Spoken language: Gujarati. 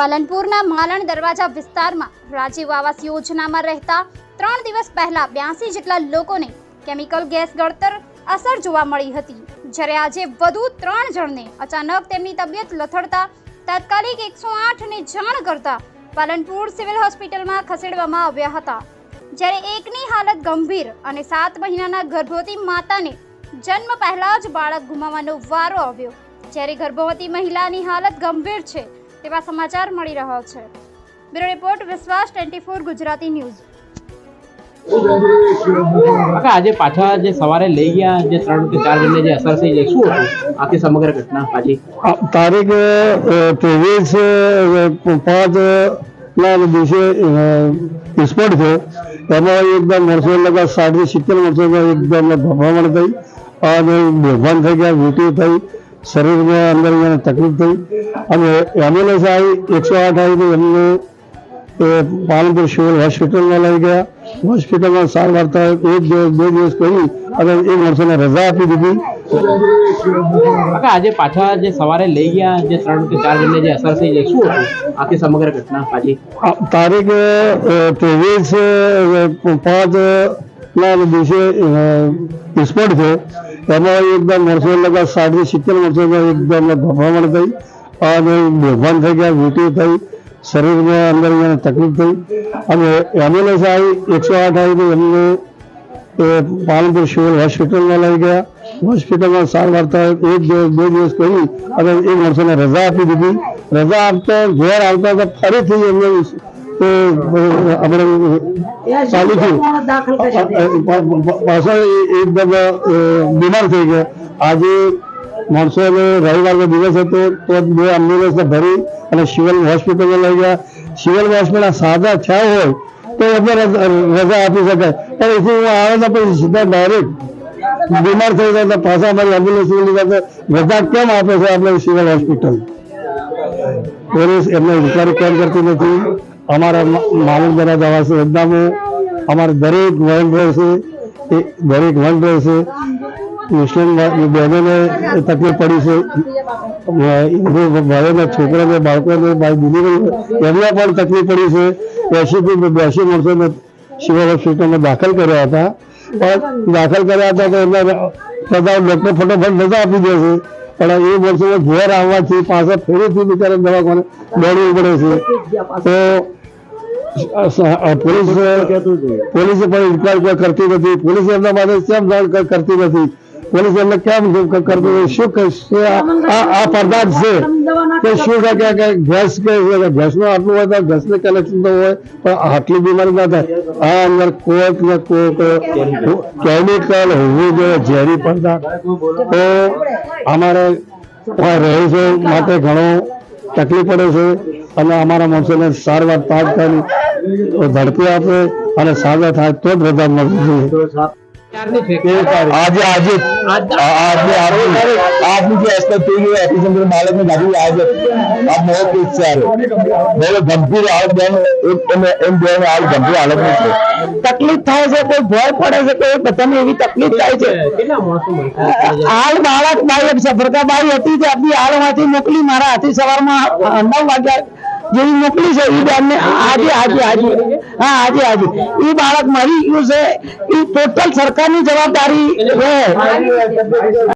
પાલનપુરના માલણ દરવાજા વિસ્તારમાં રાજીવ આવાસ યોજનામાં રહેતા ત્રણ દિવસ પહેલા બ્યાસી જેટલા લોકોને કેમિકલ ગેસ ગળતર અસર જોવા મળી હતી. જ્યારે આજે વધુ ત્રણ જણને અચાનક તેમની તબિયત લથડતા તાત્કાલિક એકસો આઠને જાણ કરતા પાલનપુર સિવિલ હોસ્પિટલમાં ખસેડવામાં આવ્યા હતા. જ્યારે એકની હાલત ગંભીર અને સાત મહિનાના ગર્ભવતી માતાને જન્મ પહેલા જ બાળક ગુમાવવાનો વારો આવ્યો. જ્યારે ગર્ભવતી મહિલાની હાલત ગંભીર છે તેવા સમાચાર મળી રહ્યા છે. Bureau report Vishwas twenty four Gujarati news. કાકા આજે પાછા જે સવારે લઈ ગયા જે ત્રણ કે ચાર જણને જે અસર થઈ જાય શું હતું? આખી સમગ્ર ઘટના પાછી. તારીખ ત્રેવીસ પાંચ ના દિવસે વિસ્ફોટ થયો. એમાં એકદમ વર્ષો લગા સાઠથી સિત્તેર વર્ષો એકદમ ગભરામણ થઈ. અને બેભાન થઈ ગયા મૃત્યુ થઈ. શરીરમાં અંદર એને તકલીફ થઈ. અને એમ્બ્યુલન્સ આવી એકસો આઠ આવી તો એમને એ પાલનપુર સિવિલ હોસ્પિટલમાં લઈ ગયા. હોસ્પિટલમાં સારવાર થાય એક દિવસ બે દિવસ કરી અને એ માણસોને રજા આપી દીધી. આજે પાછા જે સવારે લઈ ગયા જે ત્રણ કે ચાર જણને જે અસર થઈ જાય શું આખી સમગ્ર ઘટના પાછી તારીખ ત્રેવીસ પાંચ ના દિવસે વિસ્ફોટ થયો એમાં એકદમ વર્ષો લગા સાઠથી સિત્તેર વર્ષો એકદમ ગભરામણ થઈ અને બેભાન થઈ ગયા વીટી થઈ. શરીરમાં અંદર તકલીફ થઈ. અને એમ્બ્યુલન્સ આવી, એકસો આઠ આવી તો એમને, એ, પાલનપુર સિવિલ હોસ્પિટલમાં લઈ ગયા. હોસ્પિટલમાં સારવાર થાય એક દિવસ, બે દિવસ કરી અને એક માણસોને રજા આપી દીધી. રજા આપતા ઘેર આવતા ફરીથી એમને આપણે ચાલુ થયું. પાછા એકદમ બીમાર થઈ ગયા. આજે માણસો રવિવારનો દિવસ હતો તો બે એમ્બ્યુલન્સને ભરી અને સિવિલ હોસ્પિટલમાં લઈ ગયા. સિવિલ હોસ્પિટલ સાજા થયા હોય તો એમને રજા આપી શકાય. પણ એથી હું આવે તો પછી સીધા ડાયરેક્ટ બીમાર થઈ જાય તો પાછા અમારી એમ્બ્યુલન્સ લીધા રજા કેમ આપે છે આપણે સિવિલ હોસ્પિટલ પોલીસ એમને ઇન્કવાયરી કેમ કરતી નથી? અમારા માલિક દ્વારા દવા છે યોજનામાં અમારે દરેક વન રહેશે એ દરેક વન રહેશે મુસ્લિમ બહેનોને તકલીફ પડી છે. હિન્દુ ભાઈઓના છોકરાને, બાળકોને ભાઈ દીદીને એમને પણ તકલીફ પડી છે. એસીથી બેસી માણસોને સિવિલ હોસ્પિટલમાં દાખલ કર્યા હતા. પણ દાખલ કર્યા હતા તો એમના બધા ડૉક્ટર ફટોફટ રજા આપી દે છે. પણ એ વર્ષોને ઘેર આવવાથી પાછા ફેરીથી બિચારા દવાખાને દોડવું પડે છે. તો પોલીસ પોલીસે પણ ઇન્કવાયરી કરતી નથી. પોલીસ એમના માટે કેમ જાણ કરતી નથી? પોલીસ એમને કેમ કરતી શું આ પદાર્થ છે કે શું કે કે ગેસ કે ગેસનું આટલું હોય તો ગેસને કનેક્શન તો હોય પણ આટલી બીમારી ના થાય. આ અંદર કોક ને કોક કેમિકલ હોવું જોઈએ ઝેરી પદાર્થ તો અમારે આ છે માટે ઘણો તકલીફ પડે છે અને અમારા માણસોને સારવાર તાત્કાલિક ઝડપી આપે અને સાજા થાય તો જ તકલીફ થાય છે, કોઈ ભય પડે છે, કોઈ બધાને એવી તકલીફ થાય છે. હાલ બાળક બાઈ સફરકા બાઈ હતી, તે આપણી હાલમાંથી મોકલી, મારા હાથી સવારમાં નવ વાગ્યા જેવી મોકલી છે એ બેનને આજે આજે આજે. હા, આજે આજે. એ બાળક મરી ગયું છે એ ટોટલ સરકારની જવાબદારી છે.